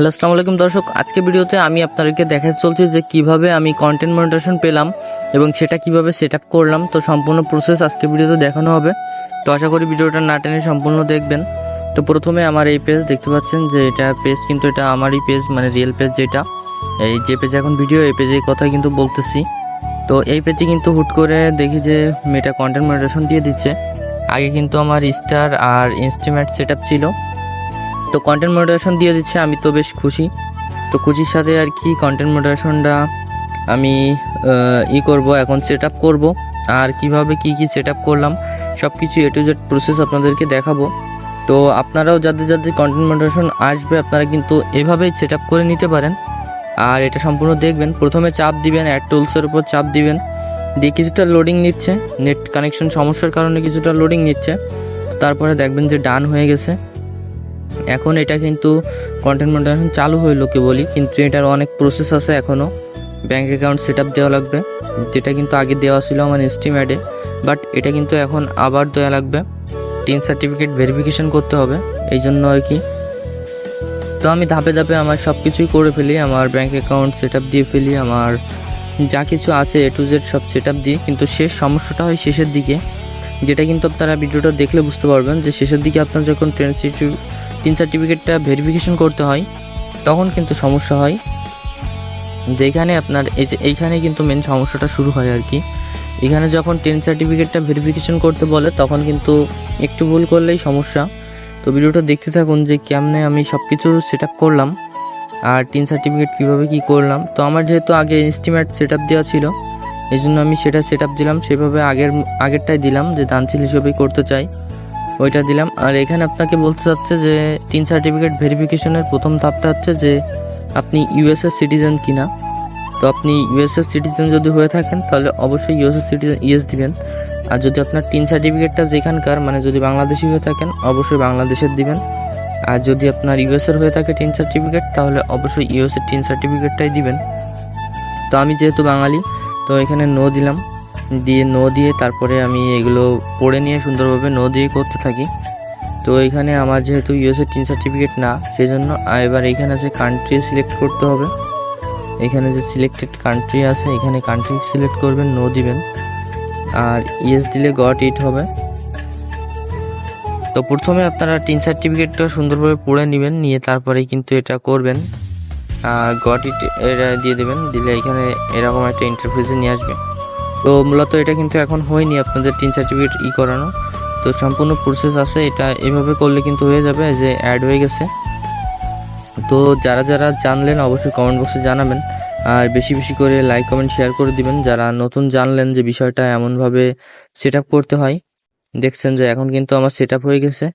Hello, আসসালামু আলাইকুম দর্শক। আজকে ভিডিওতে আমি আপনাদেরকে দেখা চলছি যে কীভাবে আমি কন্টেন্ট মনিটেশন পেলাম এবং সেটা কীভাবে সেট করলাম। তো সম্পূর্ণ প্রসেস আজকে ভিডিওতে দেখানো হবে। তো আশা করি ভিডিওটা না টেনে সম্পূর্ণ দেখবেন। তো প্রথমে আমার এই পেজ দেখতে পাচ্ছেন যে এটা পেজ কিন্তু এটা আমারই পেজ মানে রিয়েল পেজ যেটা। এই যে পেজে এখন ভিডিও এই পেজের কথাই কিন্তু বলতেছি। তো এই পেজে কিন্তু হুট করে দেখি যে মেয়েটা কন্টেন্ট মনিটেশন দিয়ে দিচ্ছে। আগে কিন্তু আমার স্টার আর ইনস্টিমেট সেট ছিল। তো কন্টেন্ট মডারেশন দিয়ে দিচ্ছে, আমি তো বেশ খুশি। তো খুশির সাথে আর কি কন্টেন্ট মডারেশনটা আমি ই করব, এখন সেট আপ করব। আর কীভাবে কি কি সেট করলাম সব কিছু এ টু জেড প্রসেস আপনাদেরকে দেখাবো। তো আপনারাও যাদের যাদের কন্টেন্ট মডারেশন আসবে, আপনারা কিন্তু এভাবেই সেট করে নিতে পারেন। আর এটা সম্পূর্ণ দেখবেন, প্রথমে চাপ দিবেন অ্যাড টুলসের উপর চাপ দিবেন। দিয়ে কিছুটা লোডিং নিচ্ছে নেট কানেকশন সমস্যার কারণে কিছুটা লোডিং নিচ্ছে। তারপরে দেখবেন যে ডান হয়ে গেছে। এখন এটা কিন্তু কন্টেন্ট মনিটাইজেশন চালু হইল কি বলি, কিন্তু এটার অনেক প্রসেস আছে এখনও ব্যাঙ্ক অ্যাকাউন্ট সেট আপ দেওয়া লাগবে, যেটা কিন্তু আগে দেওয়া ছিল আমার এস্টিমেটে বাট এটা কিন্তু এখন আবার দেওয়া লাগবে। টিন সার্টিফিকেট ভেরিফিকেশন করতে হবে এই জন্য আর কি। তো আমি ধাপে ধাপে আমার সব কিছুই করে ফেলি, আমার ব্যাঙ্ক অ্যাকাউন্ট সেট আপ দিয়ে ফেলি, আমার যা কিছু আছে এ টু জেড সব সেট আপ দিই কিন্তু শেষ সমস্যাটা হয় শেষের দিকে। যেটা কিন্তু আপনারা ভিডিওটা দেখলে বুঝতে পারবেন যে শেষের দিকে আপনার যখন ট্রেন টিন সার্টিফিকেটটা ভেরিফিকেশন করতে হয়, তখন কিন্তু সমস্যা হয়। যেখানে আপনার এই যে এইখানে কিন্তু মেন সমস্যাটা শুরু হয় আর কি। এখানে যখন টেন সার্টিফিকেটটা ভেরিফিকেশন করতে বলে, তখন কিন্তু একটু ভুল করলেই সমস্যা। তো ভিডিওটা দেখতে থাকুন যে কেমনে আমি সব কিছু সেট করলাম, আর টিন সার্টিফিকেট কীভাবে কী করলাম। তো আমার যেহেতু আগে এস্টিমেট সেট আপ দেওয়া ছিল, এই জন্য আমি সেটা সেট আপ দিলাম। সেভাবে আগের, আগেরটাই দিলাম যে দানশীল হিসেবেই করতে চাই। ওইটা দিলাম। আর এখানে আপনাকে বলতে চাচ্ছে যে, তিন সার্টিফিকেট ভেরিফিকেশনের প্রথম ধাপটা হচ্ছে যে, আপনি ইউএসএস সিটিজেন কিনা। তো আপনি ইউএসএস সিটিজেন যদি হয়ে থাকেন, তাহলে অবশ্যই ইউএসএস সিটিজেন ইয়েস দিবেন। আর যদি আপনার তিন সার্টিফিকেটটা যেখানকার মানে যদি বাংলাদেশি হয়ে থাকেন, অবশ্যই বাংলাদেশের দিবেন। আর যদি আপনার ইউএসএর হয়ে থাকে টিন সার্টিফিকেট তাহলে অবশ্যই ইউএসএর টিন সার্টিফিকেটটাই দিবেন। তো আমি যেহেতু বাঙালি, তো এখানে নো দিলাম। দিয়ে নো দিয়ে তারপরে আমি এগুলো পড়ে নিয়ে সুন্দরভাবে নো দিয়ে করতে থাকি। তো এখানে আমার যেহেতু ইউএসএ টিন সার্টিফিকেট না সেই জন্য এবার এখানে আছে কান্ট্রি সিলেক্ট করতে হবে, এখানে যে সিলেক্টেড কান্ট্রি আছে, এখানে কান্ট্রি সিলেক্ট করবেন নো দিবেন। আর ইয়েস দিলে গট ইট হবে। তো প্রথমে আপনারা টিন সার্টিফিকেটটা সুন্দরভাবে পড়ে নেবেন, নিয়ে তারপরে কিন্তু এটা করবেন। গট ইট এটা দিয়ে দেবেন, দিলে এখানে এরকম একটা ইন্টারফেসে নিয়ে আসবে। তো মূলত এটা কিন্তু এখন হয়নি আপনাদের টিন সার্টিফিকেট ই করানো। তো সম্পূর্ণ প্রসেস আছে, এটা এভাবে করলে কিন্তু হয়ে যাবে যে অ্যাড হয়ে গেছে। তো যারা যারা জানলেন অবশ্যই কমেন্ট বক্সে জানাবেন। আর বেশি বেশি করে লাইক কমেন্ট শেয়ার করে দিবেন। যারা নতুন জানলেন যে বিষয়টা এমনভাবে সেট করতে হয়, দেখছেন যে এখন কিন্তু আমার সেট হয়ে গেছে।